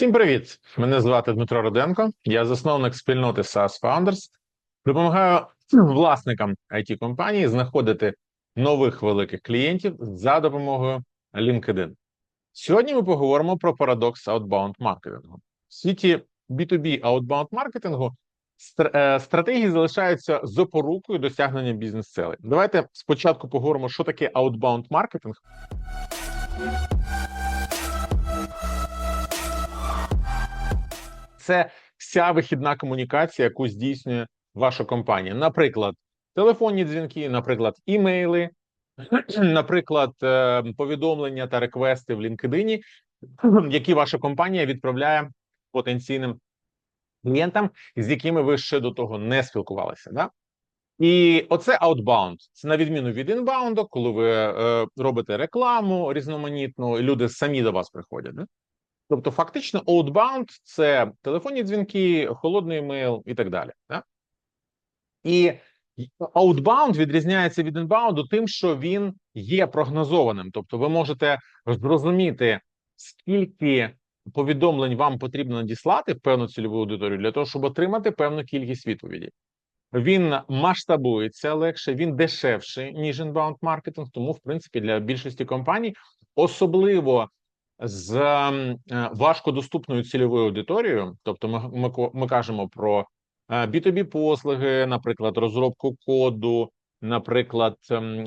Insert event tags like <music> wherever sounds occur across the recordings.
Всім привіт! Мене звати Дмитро Руденко. Я засновник спільноти SaaS Founders. Допомагаю власникам it компанії знаходити нових великих клієнтів за допомогою LinkedIn. Сьогодні ми поговоримо про парадокс outbound маркетингу. В світі B2B outbound маркетингу е, стратегії залишаються запорукою досягнення бізнес-целей. Давайте спочатку поговоримо, що таке outbound маркетинг, це вся вихідна комунікація, яку здійснює ваша компанія. Наприклад, телефонні дзвінки, наприклад, імейли, <clears throat> наприклад, е, повідомлення та реквести в LinkedIn, <clears throat> які ваша компанія відправляє потенційним клієнтам, з якими ви ще до того не спілкувалися. Да? І оце outbound. Це на відміну від inbound, коли ви е, робите рекламу різноманітну, і люди самі до вас приходять. Да? Тобто, фактично, outbound – це телефонні дзвінки, холодний емейл і так далі. Да? І outbound відрізняється від inbound тим, що він є прогнозованим. Тобто, ви можете зрозуміти, скільки повідомлень вам потрібно надіслати в певну цільову аудиторію для того, щоб отримати певну кількість відповідей. Він масштабується легше, він дешевший ніж inbound маркетинг. Тому, в принципі, для більшості компаній, особливо з е, важкодоступною цільовою аудиторією, тобто ми, ми, ми кажемо про е, B2B послуги, наприклад, розробку коду, наприклад,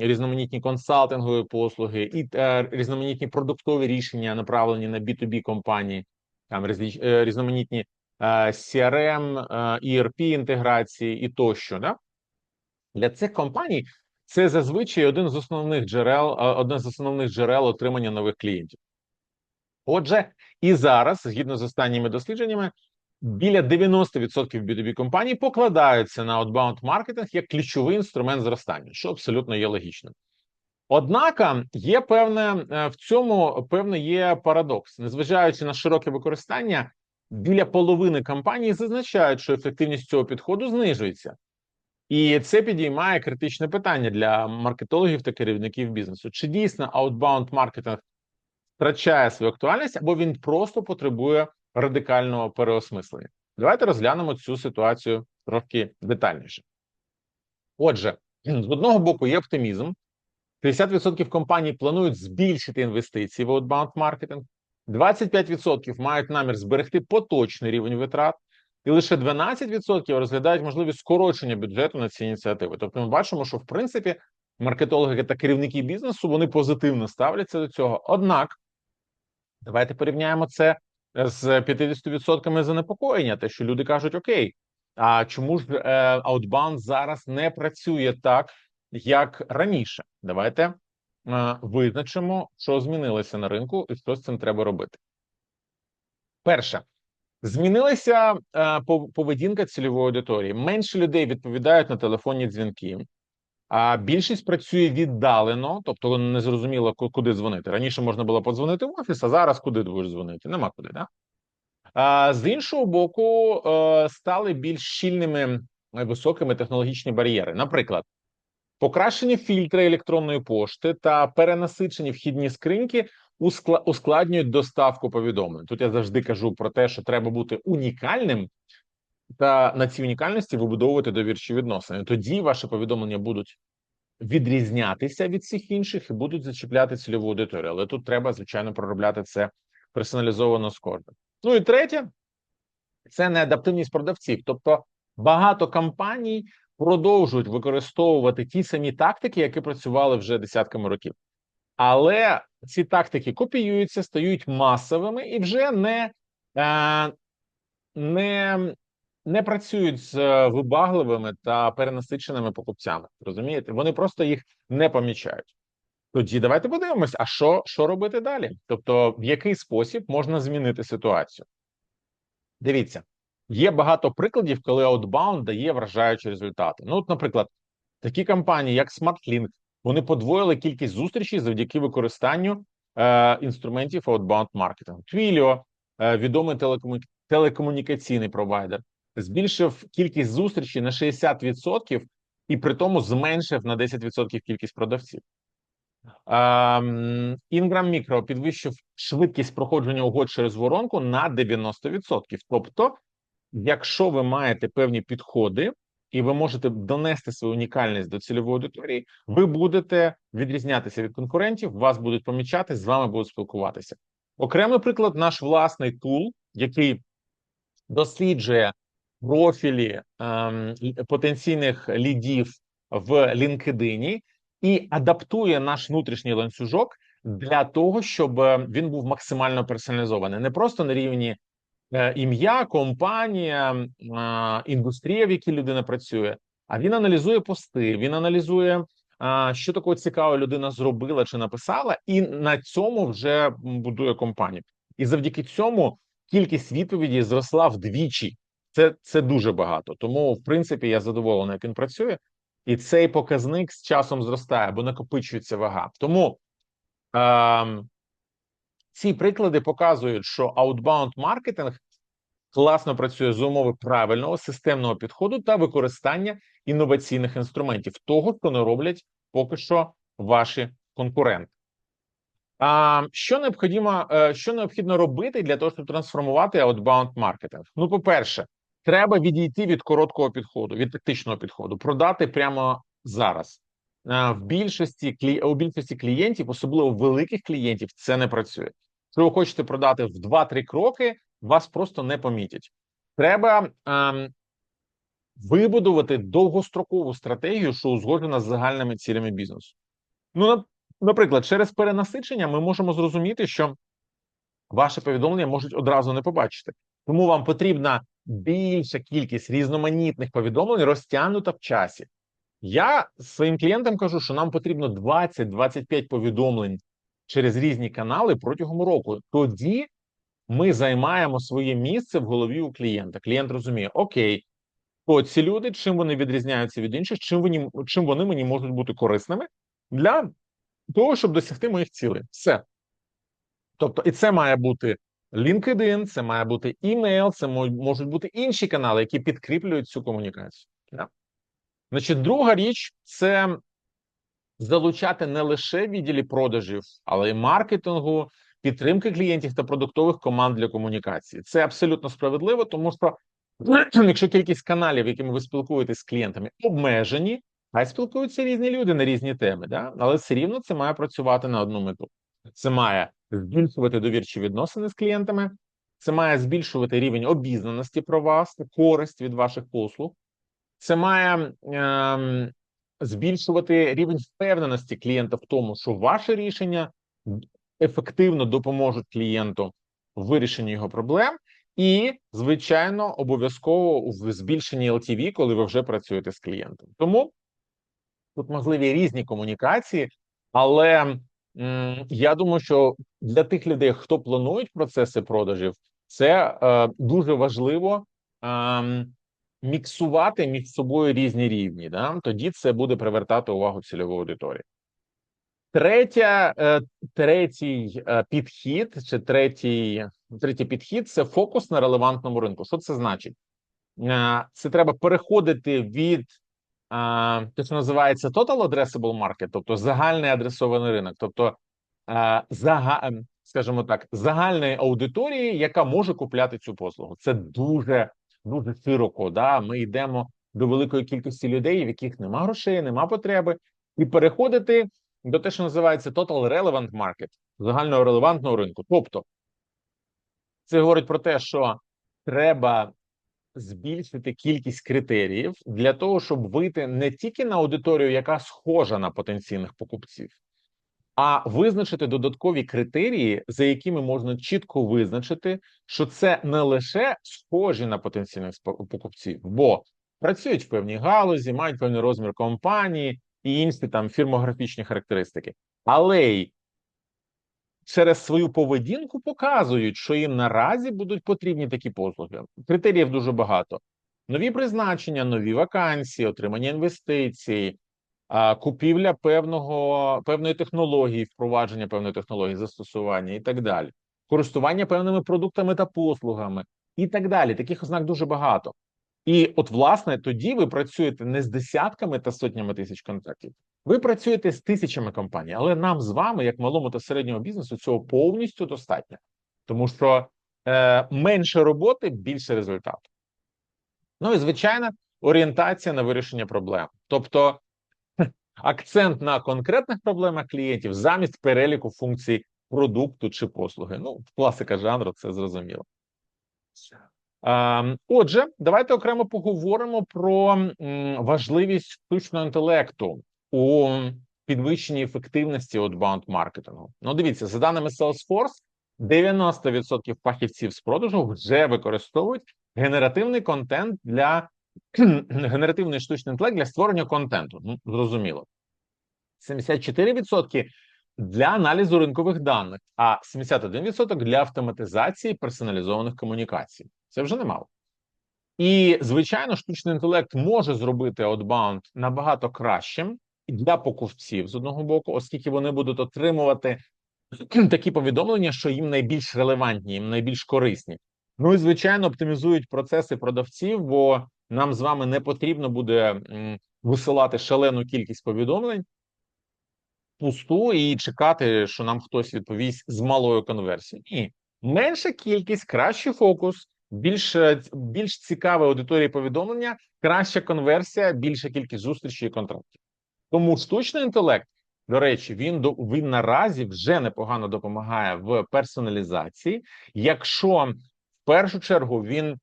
різноманітні консалтингові послуги і е, різноманітні продуктові рішення, направлені на B2B компанії, там е, різноманітні е, CRM, е, ERP інтеграції і тощо. Да? Для цих компаній це зазвичай один з основних джерел, е, одне з основних джерел отримання нових клієнтів. Отже, і зараз, згідно з останніми дослідженнями, біля 90% B2B компаній покладаються на outbound маркетинг як ключовий інструмент зростання, що абсолютно є логічним. Однак є певне е, в цьому певне є парадокс, незважаючи на широке використання, біля половини компаній зазначають, що ефективність цього підходу знижується. І це підіймає критичне питання для маркетологів та керівників бізнесу. Чи дійсно outbound маркетинг втрачає свою актуальність, або він просто потребує радикального переосмислення. Давайте розглянемо цю ситуацію трохи детальніше. Отже, з одного боку є оптимізм. 50% компаній планують збільшити інвестиції в outbound маркетинг, 25% мають намір зберегти поточний рівень витрат, і лише 12% розглядають можливість скорочення бюджету на ці ініціативи. Тобто, ми бачимо, що в принципі маркетологи та керівники бізнесу вони позитивно ставляться до цього. Однак, давайте порівняємо це з 50% занепокоєння, те, що люди кажуть: Окей, а чому ж е, Outbound зараз не працює так, як раніше? Давайте е, визначимо, що змінилося на ринку, і що з цим треба робити. Перше. Змінилася е, поведінка цільової аудиторії. Менше людей відповідають на телефонні дзвінки, а більшість працює віддалено, тобто не зрозуміло, куди дзвонити. Раніше можна було подзвонити в офіс, а зараз куди будеш дзвонити? Нема куди, да? А з іншого боку, е, стали більш щільними високими технологічні бар'єри. Наприклад, покращені фільтри електронної пошти та перенасичені вхідні скриньки ускладнюють доставку повідомлень. Тут я завжди кажу про те, що треба бути унікальним, та на цій унікальності вибудовувати довірчі відносини. Тоді ваші повідомлення будуть відрізнятися від всіх інших і будуть зачіпляти цільову аудиторію. Але тут треба, звичайно, проробляти це персоналізовано з кожним. Ну і третє це неадаптивність продавців. Тобто багато компаній продовжують використовувати ті самі тактики, які працювали вже десятками років. Але ці тактики копіюються, стають масовими і вже не, е, не, не працюють з е, вибагливими та перенасиченими покупцями. Розумієте? Вони просто їх не помічають. Тоді давайте подивимось, а що, що робити далі? Тобто, в який спосіб можна змінити ситуацію? Дивіться, є багато прикладів, коли Outbound дає вражаючі результати. Ну, от, наприклад, такі компанії, як SmartLink, вони подвоїли кількість зустрічей завдяки використанню е, інструментів Outbound маркетингу. Twilio, е, відомий телекому... телекомунікаційний провайдер, збільшив кількість зустрічей на 60% і при тому зменшив на 10% кількість продавців. Ем, Ingram Micro підвищив швидкість проходження угод через воронку на 90%. Тобто, якщо ви маєте певні підходи і ви можете донести свою унікальність до цільової аудиторії, ви будете відрізнятися від конкурентів, вас будуть помічати, з вами будуть спілкуватися. Окремий приклад, наш власний тул, який досліджує профілі ем, потенційних лідів в LinkedIn і адаптує наш внутрішній ланцюжок для того, щоб е, він був максимально персоналізований, не просто на рівні е, ім'я, компанія, е, індустрія, в якій людина працює. А він аналізує пости, він аналізує, е, що такого цікавого людина зробила чи написала, і на цьому вже будує компанію. І завдяки цьому кількість відповідей зросла вдвічі. Це це дуже багато. Тому, в принципі, я задоволений, як він працює, і цей показник з часом зростає, бо накопичується вага. Тому е, ці приклади показують, що outbound маркетинг класно працює з умови правильного системного підходу та використання інноваційних інструментів, того, що не роблять поки що ваші конкуренти. А що необхідно, е, що необхідно робити для того, щоб трансформувати outbound маркетинг? Ну, по-перше, треба відійти від короткого підходу, від тактичного підходу, продати прямо зараз. Е, в більшості у більшості клієнтів, особливо великих клієнтів, це не працює. Якщо ви хочете продати в 2-3 кроки, вас просто не помітять. Треба ем, вибудувати довгострокову стратегію, що узгоджена з загальними цілями бізнесу. Ну, наприклад, через перенасичення ми можемо зрозуміти, що ваше повідомлення можуть одразу не побачити. Тому вам потрібна більша кількість різноманітних повідомлень розтягнута в часі. Я своїм клієнтам кажу, що нам потрібно 20-25 повідомлень через різні канали протягом року. Тоді ми займаємо своє місце в голові у клієнта. Клієнт розуміє, окей, хто ці люди, чим вони відрізняються від інших, чим вони чим вони мені можуть бути корисними для того, щоб досягти моїх цілей. Все. Тобто, і це має бути LinkedIn, це має бути email, це можуть бути інші канали, які підкріплюють цю комунікацію. Yeah. Значить, друга річ це залучати не лише відділі продажів, але й маркетингу, підтримки клієнтів та продуктових команд для комунікації. Це абсолютно справедливо, тому що <clears throat> якщо кількість каналів, якими ви спілкуєтесь з клієнтами, обмежені, хай спілкуються різні люди на різні теми, да? але все рівно це має працювати на одну мету. Це має збільшувати довірчі відносини з клієнтами, це має збільшувати рівень обізнаності про вас, користь від ваших послуг. Це має е, збільшувати рівень впевненості клієнта в тому, що ваше рішення ефективно допоможуть клієнту в вирішенні його проблем, і, звичайно, обов'язково в збільшенні LTV, коли ви вже працюєте з клієнтом. Тому тут можливі різні комунікації, але я думаю, що для тих людей, хто планують процеси продажів, це е, дуже важливо. Е, Міксувати між собою різні рівні, да? тоді це буде привертати увагу цільової аудиторії. Третя, е, третій е, підхід, чи третій третій підхід це фокус на релевантному ринку. Що це значить? Е, це треба переходити від те, що називається total addressable market, тобто загальний адресований ринок, тобто зага, скажімо так, загальної аудиторії, яка може купляти цю послугу. Це дуже дуже широко. Да? Ми йдемо до великої кількості людей, в яких нема грошей, нема потреби, і переходити до те, що називається Total Relevant Market, загального релевантного ринку. Тобто, це говорить про те, що треба збільшити кількість критеріїв для того, щоб вийти не тільки на аудиторію, яка схожа на потенційних покупців, а визначити додаткові критерії, за якими можна чітко визначити, що це не лише схожі на потенційних покупців, бо працюють в певній галузі, мають певний розмір компанії і інші там фірмографічні характеристики, але й через свою поведінку показують, що їм наразі будуть потрібні такі послуги. Критеріїв дуже багато: нові призначення, нові вакансії, отримання інвестицій, купівля певного певної технології, впровадження певної технології, застосування і так далі, користування певними продуктами та послугами, і так далі. Таких ознак дуже багато. І от, власне, тоді ви працюєте не з десятками та сотнями тисяч контактів, Ви працюєте з тисячами компаній, але нам з вами, як малому та середньому бізнесу, цього повністю достатньо, тому що е, менше роботи, більше результату. Ну і звичайно, орієнтація на вирішення проблем, тобто акцент на конкретних проблемах клієнтів замість переліку функцій продукту чи послуги. Ну, класика жанру, це зрозуміло. Ем, Отже, давайте окремо поговоримо про важливість штучного інтелекту у підвищенні ефективності outbound маркетингу. Ну, дивіться, за даними Salesforce, 90% фахівців з продажу вже використовують генеративний контент для <clears throat> генеративний штучний інтелект для створення контенту. Ну, зрозуміло. 74% для аналізу ринкових даних, а 71% для автоматизації персоналізованих комунікацій. Це вже немало. І, звичайно, штучний інтелект може зробити outbound набагато кращим для покупців з одного боку, оскільки вони будуть отримувати <clears throat> такі повідомлення, що їм найбільш релевантні, їм найбільш корисні. Ну і звичайно, оптимізують процеси продавців, бо нам з вами не потрібно буде висилати шалену кількість повідомлень пусту і чекати, що нам хтось відповість з малою конверсією. Ні, менша кількість, кращий фокус, більш, е, більш цікаве аудиторії повідомлення, краща конверсія, більша кількість зустрічей і контрактів. Тому штучний інтелект, до речі, він до він наразі вже непогано допомагає в персоналізації, якщо в першу чергу він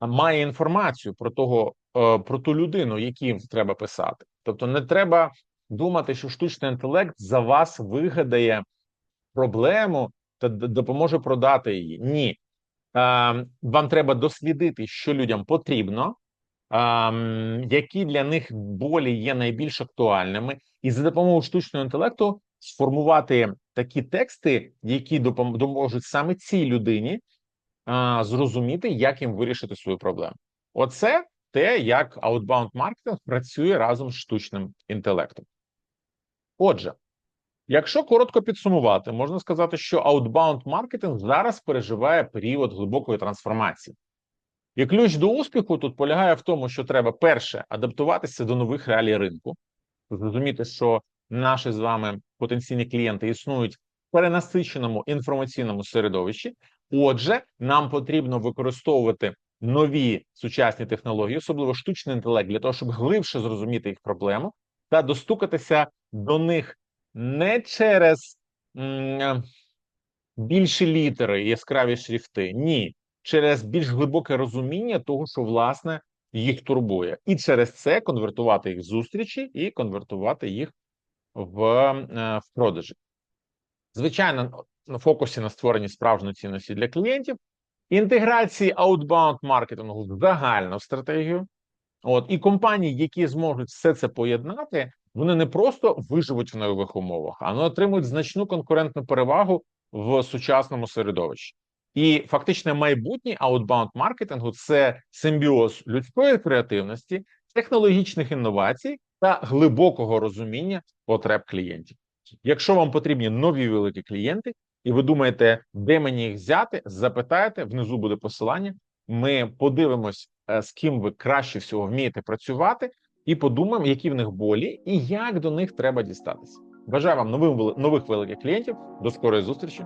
має інформацію про того, е, про ту людину, якій треба писати. Тобто, не треба думати, що штучний інтелект за вас вигадає проблему та допоможе продати її. Ні. Е, вам треба дослідити, що людям потрібно, які для них болі є найбільш актуальними, і за допомогою штучного інтелекту сформувати такі тексти, які допоможуть саме цій людині зрозуміти, як їм вирішити свою проблему. Оце те, як outbound маркетинг працює разом з штучним інтелектом. Отже, якщо коротко підсумувати, можна сказати, що outbound маркетинг зараз переживає період глибокої трансформації. І ключ до успіху тут полягає в тому, що треба перше адаптуватися до нових реалій ринку, зрозуміти, що наші з вами потенційні клієнти існують в перенасиченому інформаційному середовищі. Отже, нам потрібно використовувати нові сучасні технології, особливо штучний інтелект, для того, щоб глибше зрозуміти їх проблему та достукатися до них не через більші літери, яскраві шрифти, ні, через більш глибоке розуміння того, що власне їх турбує, і через це конвертувати їх в зустрічі і конвертувати їх в, е, в продажі. Звичайно, на фокусі на створенні справжньої цінності для клієнтів, інтеграції outbound маркетингу в загальну стратегію. От і компанії, які зможуть все це поєднати, вони не просто виживуть в нових умовах, а вони отримують значну конкурентну перевагу в сучасному середовищі. І фактично майбутнє outbound маркетингу це симбіоз людської креативності, технологічних інновацій та глибокого розуміння потреб клієнтів. Якщо вам потрібні нові великі клієнти, і ви думаєте, де мені їх взяти, запитайте, внизу буде посилання. Ми подивимось, е, з ким ви краще всього вмієте працювати, і подумаємо, які в них болі і як до них треба дістатися. Бажаю вам нових великих клієнтів. До скорої зустрічі.